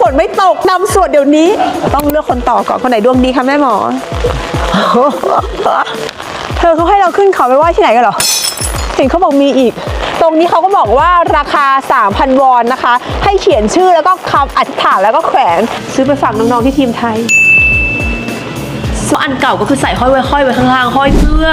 ฝนไม่ตกนำสวดเดี๋ยวนี้ ต้องเลือกคนต่อก่อนคนไหนดวงดีคะแม่หมอ เธอเขาให้เราขึ้นเขาไปไหว้ที่ไหนกันเหรอเห็นเขาบอกมีอีก ตรงนี้เขาก็บอกว่าราคา 3,000 วอนนะคะ ให้เขียนชื่อแล้วก็คำอธิษฐานแล้วก็แขวนซื้อไปฝากน้องๆที่ทีมไทย อันเก่าก็คือใส่ห้อยไว้ห้อยไว้ข้างล่างห้อยเสื้อ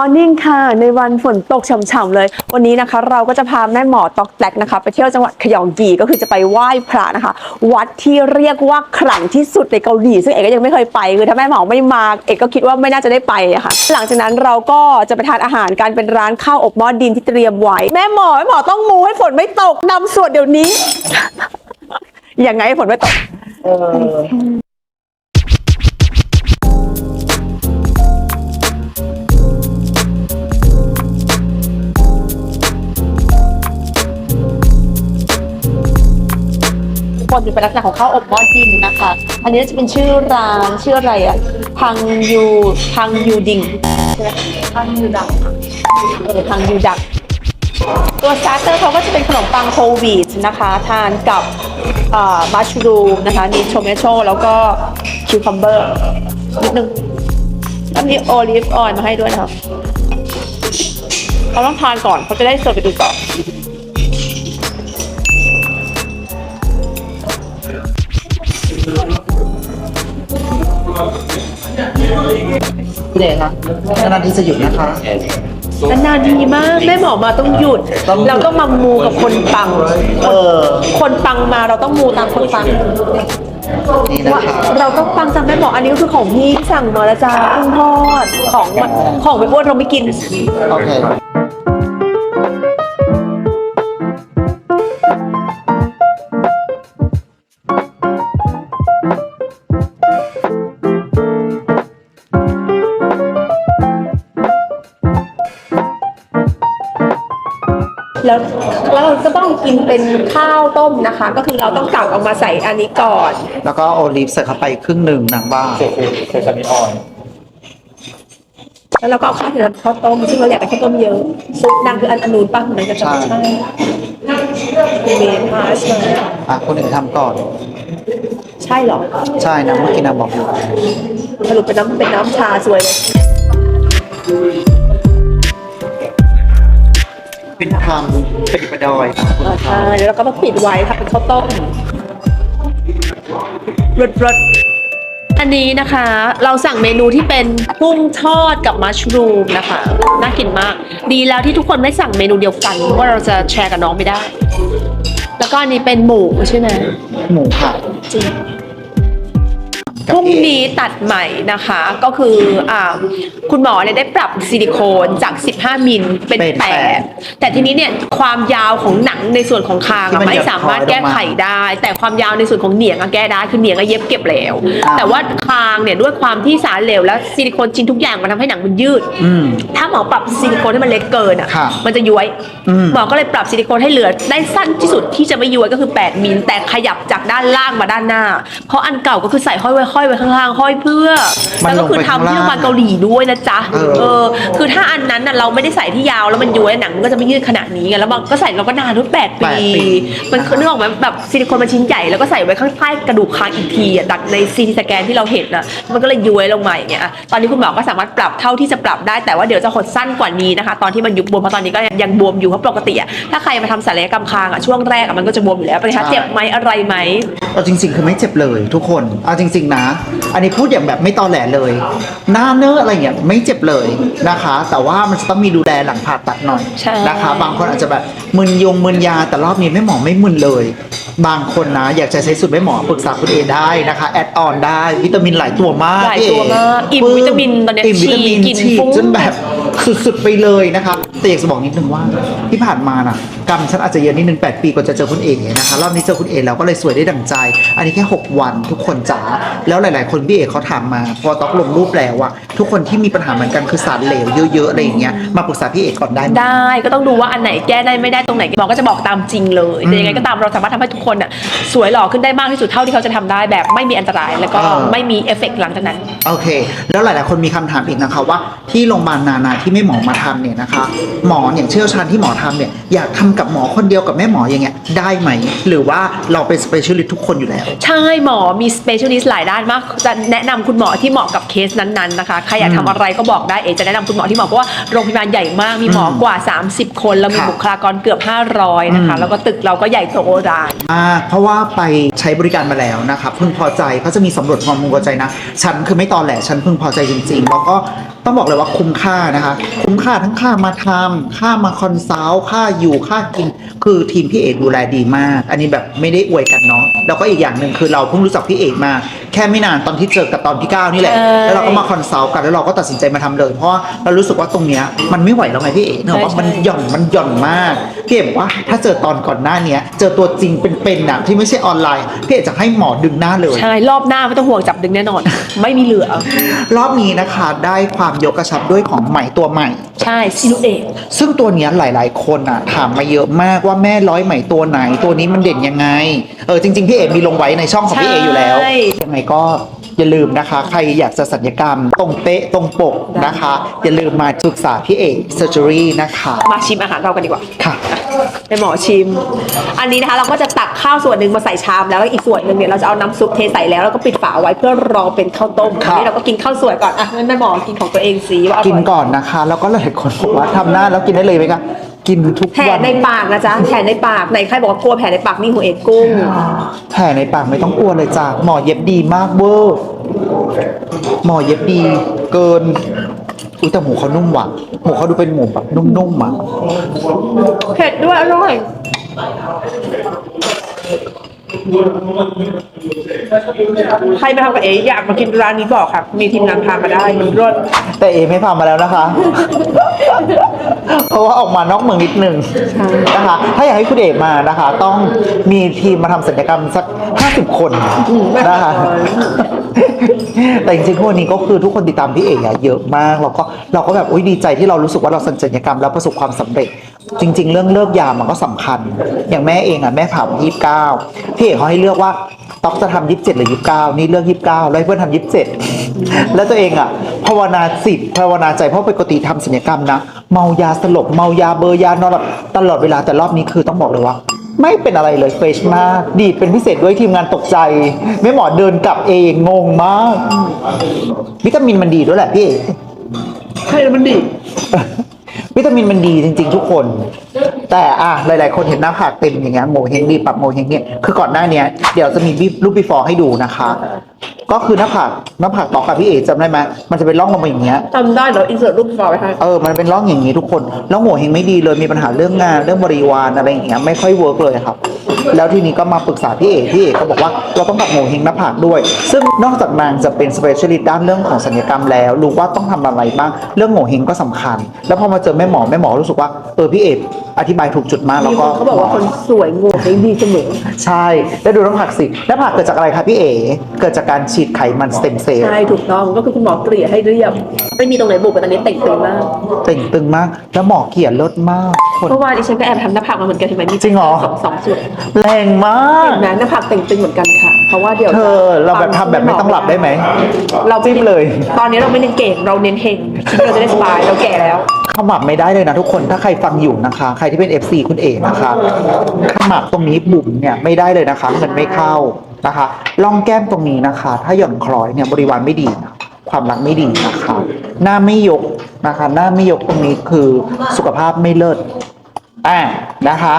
มอร์นิ่งค่ะ ในวันฝนตกฉ่ำๆเลย วันนี้นะคะ เราก็จะพาแม่หมอตอกแตกนะคะ ไปเที่ยวจังหวัดขยองกีก็คือจะไปไหว้พระนะคะ วัดที่เรียกว่าขลังที่สุดในเกาหลีซึ่งเอกก็ยังไม่เคยไปคือถ้าแม่หมอไม่มาเอกก็คิดว่าไม่น่าจะได้ไปะค่ะ หลังจากนั้นเราก็จะไปทานอาหารการเป็นร้านข้าวอบหม้อดินที่เตรียมไว้แม่หมอแม่หมอต้องมูให้ฝนไม่ตกนำสวดเดี๋ยวนี้ยังไงให้ฝนไม่ตก บนเป็นลักษณะของข้าวอบหม้อดินนะคะ อันนี้จะเป็นชื่อร้านชื่ออะไรอะพังยูพังยูดิงใช่ไหมพังยูดักเออพังยูดักตัวสตาร์เตอร์เขาก็จะเป็นขนมปังโฮลวีตนะคะ ทานกับมัชรูมนะคะมีโทเมโตแล้วก็คิวคัมเบอร์นิดนึงแล้วมีโอลิฟออยล์มาให้ด้วยนะคะเราต้องทานก่อนเขาจะได้เสิร์ฟไปดูต่อ พี่เดชครับนานๆที่จะหยุดนะคะ นานๆทีมากแม่หมอมาต้องหยุดต้องหยุด เราต้องมามูกับคนปัง เออ คนปังมาเราต้องมูตามคนปังนี่นะคะเราต้องปังจังแม่หมออันนี้ก็คือของพี่สั่งมาแล้วจ้ากุ้งทอดของของไปอ้วนเราไม่กิน โอเค แล้วแล้วเราก็ต้องกินเป็นข้าวต้มนะคะ ก็คือเราต้องตักออกมาใส่อันนี้ก่อน แล้วก็โอลิฟใส่เข้าไปครึ่งหนึ่งนางบ้าแล้วเราก็เอาข้าวที่เราข้าวต้มซึ่งเราอยากได้ข้าวต้มเยอะซุปนางคืออันอันนูนป่ะเหมือนกันจะไม่ใช่เป็นเมนมาใช่ไหมอะคนอื่นทำก่อน ใช่เหรอใช่นะเมื่อกี้นางบอกอยู่สรุปเป็นน้ำเป็นน้ำชาสวยเลย เป็นทำเป็นประดอยค่ะคุณอ่าใช่แล้วเราก็มาปิดไว้ค่ะเป็นข้าวต้มรสรสอันนี้นะคะ เราสั่งเมนูที่เป็นกุ้งทอดกับมัชรูมนะคะ น่ากินมาก ดีแล้วที่ทุกคนไม่สั่งเมนูเดียวกันเพราะว่าเราจะแชร์กับน้องไม่ได้ แล้วก็อันนี้เป็นหมูใช่ไหมหมูค่ะจริงกับ พรุ่งเอนี้ตัดใหม่นะคะ ก็คืออ่าคุณหมอเนี่ยได้ปรับซิลิโคนจาก 15 มิลเป็นเป็นแปด 8แต่ทีนี้เนี่ยความยาวของหนังในส่วนของคางที่อะมันไม่สามารถแก้ไขได้ แต่ความยาวในส่วนของเหนียงอะแก้ได้คือเหนียงอะเย็บเก็บแล้ว อ่า แต่ว่าคางเนี่ยด้วยความที่สารเหลวและซิลิโคนชิ้นทุกอย่างมันทำให้หนังมันยืด อืม ถ้าหมอปรับซิลิโคนให้มันเล็กเกินอะ ค่ะมันจะย้วย อืม หมอก็เลยปรับซิลิโคนให้เหลือได้สั้นที่สุดที่จะไม่ย้วยก็คือ 8มิลแต่ขยับจากด้านล่างมาด้านหน้า เพราะอันเก่าก็คือใส่ห้อยไว้ห้อยไว้ข้างล่างห้อยเพื่อมันแล้วก็คือลงไปข้างทำที่โรงพยาบาลล่างเกาหลีด้วยนะจ๊ะเออ คือถ้าอันนั้นน่ะเราไม่ได้ใส่ที่ยาวแล้วมันย้วยหนังมันก็จะไม่ยืดขนาดนี้ไงแล้วมันก็ใส่เราก็นานทุกแปดปี มันคือนึกออกไหมแบบซิลิโคนมันชิ้นใหญ่แล้วก็ใส่ไว้ข้างใต้กระดูกคางอีกทีอะดักในซีทีสแกนที่เราเห็นอะมันก็เลยย้วยลงมาอย่างเงี้ยอะตอนนี้คุณหมอก็สามารถปรับเท่าที่จะปรับได้แต่ว่าเดี๋ยวจะหดสั้นกว่านี้นะคะ ตอนที่มันยุบบวมเพราะตอนนี้ก็ยังบวมอยู่เพราะปกติอะถ้าใครมาทำศัลยกรรมคางอะช่วงแรกอะมันก็จะบวมอยู่แล้วเป็นไงคะเจ็บไหมอะไรไหม เอาจริง ๆ คือไม่เจ็บเลยทุกคน เอาจริง ๆ นะอันนี้พูดอย่างแบบไม่ตอแหลเลย หน้าเนื้อะอะไรเงี้ยไม่เจ็บเลยนะคะ แต่ว่ามันจะต้องมีดูแลหลังผ่าตัดหน่อยใช่ นะคะ บางคนอาจจะแบบมึนยงมึนยาแต่รอบนี้ไม่หมอไม่มึนเลย บางคนนะอยากจะใช้สูตรไม่หมอปรึกษาคุณเอได้นะคะแอดออนได้วิตามินหลายตัวมากหลายพี่เตัวมากอิ่มปลื้วิตามินตอนเนี้ยอิ่มวิตามินฉี่กินฉีดฟุ้ง จนแบบ สุดๆไปเลยนะครับแต่อยากจะบอกนิดนึงว่าที่ผ่านมาน่ะกรรมฉันอาจจะเยอะนิดนึง8ปีกว่าจะเจอคุณเอนะคะรอบนี้เจอคุณเอแล้วก็เลยสวยได้ดั่งใจ อันนี้แค่ 6 วันทุกคนจ๋าแล้วหลาย ๆ คนพี่เอเขาถามมา พอต๊อกลงรูปแล้วอะทุกคนที่มีปัญหาเหมือนกันคือสารเหลวเยอะ ๆ อะไรอย่างเงี้ยมาปรึกษาพี่เอกก่อนได้ไหม ได้ก็ต้องดูว่าอันไหนแก้ได้ไม่ได้ตรงไหนหมอก็จะบอกตามจริงเลยอืมแต่ยังไงก็ตามเราสามารถทำให้ทุกคนอะสวยหล่อขึ้นได้มากที่สุดเท่าที่เขาจะทำได้แบบไม่มีอันตรายแล้วก็เออไม่มีเอฟเฟกต์หลังจากนั้น โอเค แล้วหลาย ๆ คนมีคำถามอีกนะคะว่าที่โรงพยาบาลนานาที่ไม่หมอมาทำเนี่ยนะคะ หมออย่างเชี่ยวชาญที่หมอทำเนี่ยอยากทำกับหมอคนเดียวกับแม่หมออย่างเงี้ยได้ไหม หรือว่าเราเป็น specialist ทุกคนอยู่แล้ว ใช่หมอมี specialist หลายด้านมาก จะแนะนำคุณหมอที่เหมาะกับเคสนั้นๆนะคะใครอยากอืมทำอะไรก็บอกได้เอจะแนะนำคุณหมอที่เหมาะเพราะว่าโรงพยาบาลใหญ่มากมีหมออืมกว่า 30 คนแล้วมีค่ะบุคลากรเกือบ 500 นะคะ อืม แล้วก็ตึกเราก็ใหญ่โตโอฬารมากเพราะว่าไปใช้บริการมาแล้วนะครับพึงพอใจเขาจะมีสำรวจความพึงพอใจนะ ฉันคือไม่ตอแหลฉันพึงพอใจจริง ๆ แล้วก็ต้องบอกเลยว่าคุ้มค่านะคะ คุ้มค่าทั้งค่ามาทำค่ามาคอนซัลท์ค่าอยู่ค่ากิน คือทีมพี่เอกดูแลดีมาก อันนี้แบบไม่ได้อวยกันเนาะแล้วก็อีกอย่างหนึ่งคือเราเพิ่งรู้จักพี่เอกมา แค่ไม่นานตอนที่เจอกับตอนพี่ก้าวนี่แหละใช่แล้วเราก็มาคอนซัลท์กันแล้วเราก็ตัดสินใจมาทำเลย เพราะว่าเรารู้สึกว่าตรงเนี้ยมันไม่ไหวแล้วไงพี่เอกเนอะว่ามันหย่อนมันหย่อนมากพี่เอกบอกว่าถ้าเจอตอนก่อนหน้าเนี้ยเจอตัวจริงเป็นๆน่ะที่ไม่ใช่ออนไลน์พี่เอกจะให้หมอดึงหน้าเลยใช่รอบหน้าไม่ต้องห่วงจับดึงแน่นอน ไม่มีเหลือ รอบนี้นะคะได้ความยกกระชับด้วยของใหม่ตัวใหม่ ใช่ซิลูเอตซึ่งตัวเนี้ยหลาย ๆ คนอะถามมาเยอะมากว่าแม่ร้อยใหมตัวไหน ตัวนี้มันเด่นยังไง เออจริง ๆ พี่เอกมีลงไว้ในช่องของพี่เอกอยู่แล้ว ยังไงก็อย่าลืมนะคะ ใครอยากจะสัญญกรรม ตรงเป๊ะตรงปกนะคะ อย่าลืมมาศึกษาพี่เอกเซอร์เจอรี่นะคะ มาชิมอาหารเรากันดีกว่าค่ะ เป็นหมอชิม อันนี้นะคะเราก็จะ ตักข้าวส่วนหนึ่งมาใส่ชามแล้วอีกส่วนหนึ่งเนี่ยเราจะเอาน้ำซุปเทใส่แล้วแล้วก็ปิดฝาไว้เพื่อรอเป็นข้าวต้มครับอันนี้เราก็กินข้าวสวยก่อนอะงั้นแม่หมอกินของตัวเองสิว่าอร่อยกินก่อนนะคะ แล้วก็หลายคนบอกว่าทำหน้าแล้วกินได้เลยไหมคะกินทุกแผลวันในปากนะจ๊ะแผลในปากไหนใครบอกว่ากลัวแผลในปากนี่หัวเอกกุ้ง แผลในปากไม่ต้องกลัวเลยจ้ะหมอเย็บดีมากเวอร์หมอเย็บดี เกินอุ้ยแต่หมูเขานุ่มว่ะหมูเขาดูเป็นหมูแบบนุ่มๆอะเผ็ดด้วยอร่อย ใครมาทำกับเอ๋อยากมากินร้านนี้บอกค่ะ มีทีมงานพามาได้มันรสแต่เอไม่พามาแล้วนะคะ เพราะว่าออกมานอกเมืองนิดนึงนะคะ ถ้าอยากให้คุณเอกมานะคะ ต้องมีทีมมาทำศัลยกรรมสักห้าสิบคนนะคะ แต่จริงๆทุกวันนี้ก็คือทุกคนติดตามพี่เอกอะเยอะมาก แล้วก็เราก็แบบอุ้ยดีใจที่เรารู้สึกว่าเราศัลยกรรมแล้วประสบความสำเร็จ จริง ๆ เรื่องเลิกยามันก็สำคัญ อย่างแม่เองอะแม่ผ่าวันยี่สิบเก้าพี่เอกเขาให้เลือกว่าต๊อกจะทำยี่สิบเจ็ดหรือยี่สิบเก้านี่เลือกยี่สิบเก้าแล้วให้เพื่อนทำยี่สิบเจ็ดแล้วตัวเองอะภาวนาสิทธิ์ภาวนาใจเพราะปกติทำศัลยกรรมนะเมายาสลบเมายาเบอร์ยานอนหลับตลอดเวลาแต่รอบนี้คือต้องบอกเลยว่าไม่เป็นอะไรเลยเฟรชมาก ดีดเป็นพิเศษด้วยทีมงานตกใจ ไม่หมอเดินกลับเองงงมาก วิตามินมันดีด้วยแหละพี่เอกใช่แล้วมันดี วิตามินมันดีจริง ๆ ทุกคน แต่อะหลาย ๆ คนเห็นหน้าผากเต็มอย่างเงี้ยโงเฮงดีปรับโงเฮงเนี่ยคือก่อนหน้าเนี้ยเดี๋ยวจะมีรูป before ให้ดูนะคะ ก็คือหน้าผากหน้าผากต่อกับพี่เอกจำได้ไหมมันจะเป็นร่องลงมาอย่างเงี้ยจำได้เดี๋ยวอินเสิร์ตรูปฟอร์ไว้ให้เออมันเป็นร่องอย่างนี้ทุกคนแล้วโง่เฮงไม่ดีเลยมีปัญหาเรื่องงานเรื่องบริวารอะไรอย่างเงี้ยไม่ค่อยเวิร์กเลยครับ แล้วทีนี้ก็มาปรึกษาพี่เอกพี่เอกก็บอกว่าเราต้องปรับโง่เฮงหน้าผากด้วย ซึ่งนอกจากนางจะเป็น specialist ด้านเรื่องของศัลยกรรมแล้วรู้ว่าต้องทำอะไรบ้างเรื่องโง่เฮงก็สำคัญ แล้วพอมาเจอแม่หมอแม่หมอรู้สึกว่าเออพี่เอกอธิบายถูกจุดมากแล้วมีคก็นเขาบอกว่าคนสวยงงได้ดีเสมอใช่แล้วดูหน้าผากสิหน้าผากเกิดจากอะไรคะพี่เอกเกิดจากการฉีดไขมันสเต็มเซลล์ใช่ถูกต้องก็คือคุณหมอเกลี่ยให้เรียบ ไม่มีตรงไหนบุกแต่ตอนนี้เต่งตึงมากเต่งตึงมาก แล้วหมอเกลี่ยเลิศมากคนเมื่อวานดิฉันก็แอบทำหน้าผากมาเหมือนกันเห็นไหมมีจริงเหรอสองสองจุดแรงมากเห็นไหมหน้าผากเต่งตึงเหมือนกันค่ะ เพราะว่าเดี๋ยวเธอเราแบบทำแบบไม่ต้องหลับได้ไหม เราจิ้มเลย ตอนนี้เราไม่เน้นเก่งเราเน้นเฮงชีวิตเราจะได้สบายเราแก่แล้วขมับไม่ได้เลยนะทุกคนถ้าใครฟังอยู่นะคะ ใครที่เป็น FC คุณเอกนะคะขมับตรงนี้บุ๋มเนี่ยไม่ได้เลยนะคะเงินไม่เข้า นะคะล่องแก้มตรงนี้นะคะ ถ้าหย่อนคล้อยเนี่ยบริวารไม่ดีนะความรักไม่ดีนะคะ หน้าไม่ยกนะคะ หน้าไม่ยกตรงนี้คือสุขภาพไม่เลิศอ่านะคะ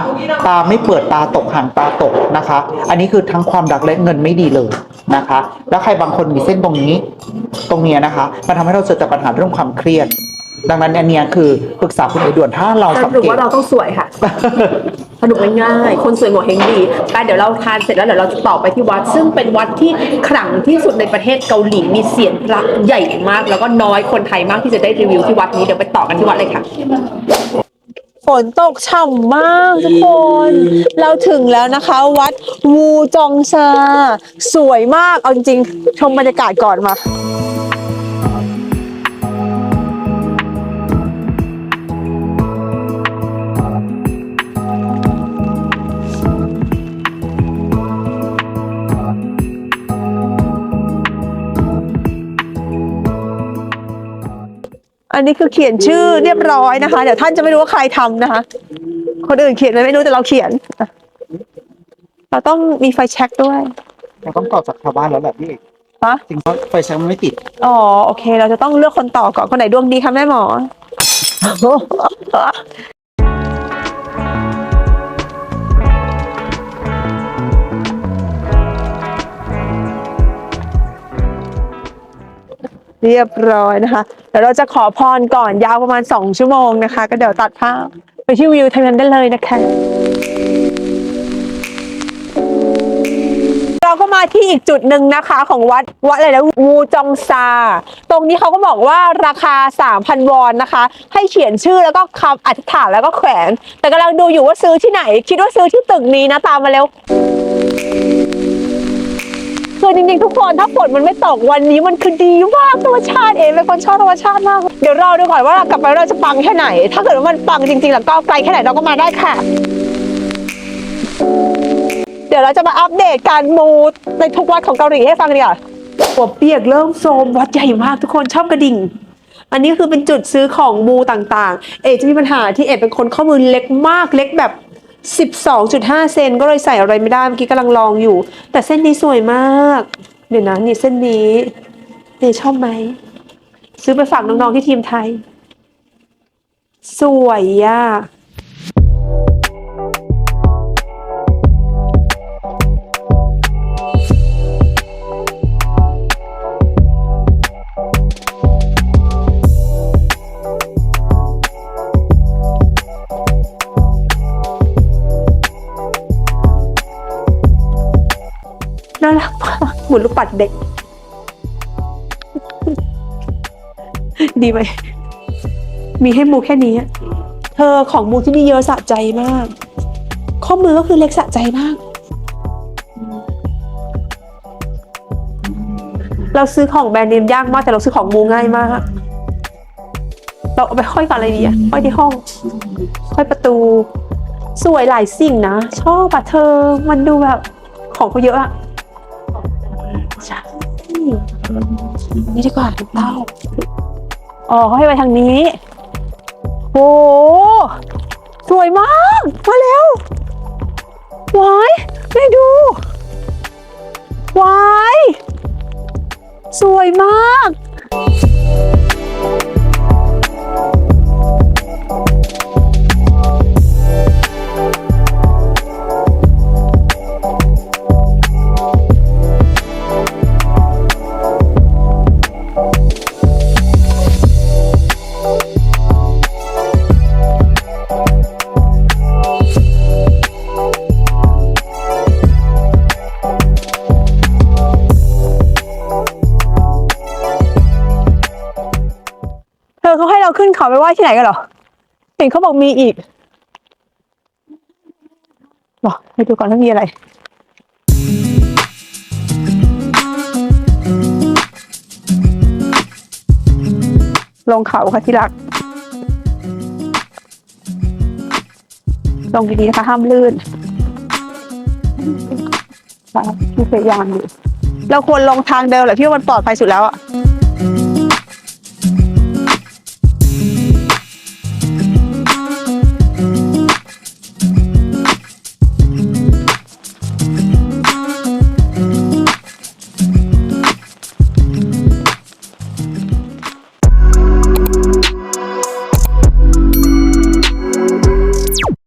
ตาไม่เปิดตาตกหางตาตกนะคะ อันนี้คือทั้งความรักและเงินไม่ดีเลยนะคะ แล้วใครบางคนมีเส้นตรงนี้ ตรงเนี้ยนะคะมันทำให้เราเจอแต่ปัญหาเรื่องความเครียด ดังนั้นอันเนี้ยคือปรึกษาคุณเอกด่วนถ้าเราสสังรุปเกตว่าเราต้องสวยค่ะ สนุกง่ายๆคนสวยหัวเฮงดีไปเดี๋ยวเราทานเสร็จแล้วเดี๋ยวเราจะต่อไปที่วัด ซึ่งเป็นวัดที่ขลังที่สุดในประเทศเกาหลีมีเสียงพระใหญ่มาก แล้วก็น้อยคนไทยมากที่จะได้รีวิวที่วัดนี้เดี๋ยวไปต่อกันที่วัดเลยค่ะ ฝนตกฉ่ำมากทุกคน เราถึงแล้วนะคะ วัดวูจองซา สวยมาก เอาจริงๆชมบรรยากาศก่อนมา นนี้คือเขียนชื่อเรียบร้อยนะคะ เดี๋ยวท่านจะไม่รู้ว่าใครทำนะคะ คนอื่นเขียนไว้ไม่รู้แต่เราเขียนอะเราต้องมีไฟแช็กด้วย เราต้องต่อจากชาวบ้านแล้วแหละพี่เอกฮะจริงเพราะไฟแช็กมันไม่ติด อ๋อโอเค เราจะต้องเลือกคนต่อก่อนคนไหนดวงดีคะแม่หมอ เรียบร้อยนะคะเดี๋ยวเราจะขอพรก่อนยาวประมาณ 2 ชั่วโมงนะคะ ก็เดี๋ยวตัดภาพไปที่วิวทางนั้นได้เลยนะคะเราก็มาที่อีกจุดหนึ่งนะคะของวัดวัดอะไรนะวูจองซา ตรงนี้เขาก็บอกว่าราคา 3,000 วอนนะคะ ให้เขียนชื่อแล้วก็คำอธิษฐานแล้วก็แขวน แต่กำลังดูอยู่ว่าซื้อที่ไหน คิดว่าซื้อที่ตึกนี้นะตามมาเร็ว คือจริงๆทุกคนถ้าฝนมันไม่ตกวันนี้มันคือดีมากธรรมชาติเองเป็นคนชอบธรรมชาติมาก เดี๋ยวรอดูก่อนว่าเรากลับไปเราจะปังแค่ไหน ถ้าเกิดว่ามันปังจริงๆแล้วก็ไกลแค่ไหนเราก็มาได้ค่ะ เดี๋ยวเราจะมาอัปเดตการมูในทุกวัดของเกาหลีให้ฟังดีกว่าหัวเปียกเริ่มโซมวัดใหญ่มากทุกคนชอบกระดิ่ง อันนี้คือเป็นจุดซื้อของมูต่างๆ เอจะมีปัญหาที่เอเป็นคนข้อมือเล็กมากเล็กแบบ 12.5 เซนก็เลยใส่อะไรไม่ได้เมื่อกี้กำลังลองอยู่ แต่เส้นนี้สวยมาก เดี๋ยวนะนี่เส้นนี้เนี่ชอบไหม ซื้อไปฝากน้องๆที่ทีมไทย สวยอะ น่ารักมากหมือนลูกปัดเด็ก ดีไหม มีให้มูแค่นี้ เธอของมูที่นี่เยอะสะใจมาก ข้อมือก็คือเล็กสะใจมาก เราซื้อของแบรนด์เนมยากมาก แต่เราซื้อของมูง่ายมาก เราเอาไปห้อยกับอะไรดีอะห้อยที่ห้องห้อยประตู สวยหลายสิ่งนะ ชอบอะเธอ มันดูแบบของเขาเยอะอะ นี่ดีกว่าถูกเต้าอ๋อเขาให้ไปทางนี้ โอ้สวยมาก มาเร็ววายไม่ดูวายสวยมาก นเขาไปไหว้ที่ไหนกันเหรอ เห็นเขาบอกมีอีกบอกไปดูก่อนว่ามีอะไรลงเขาค่ะที่รัก ลงดีๆนะคะห้ามลื่นครับพี่พยายามอยู่ เราควรลงทางเดิมแหละพี่ว่ามันปลอดภัยสุดแล้วอะ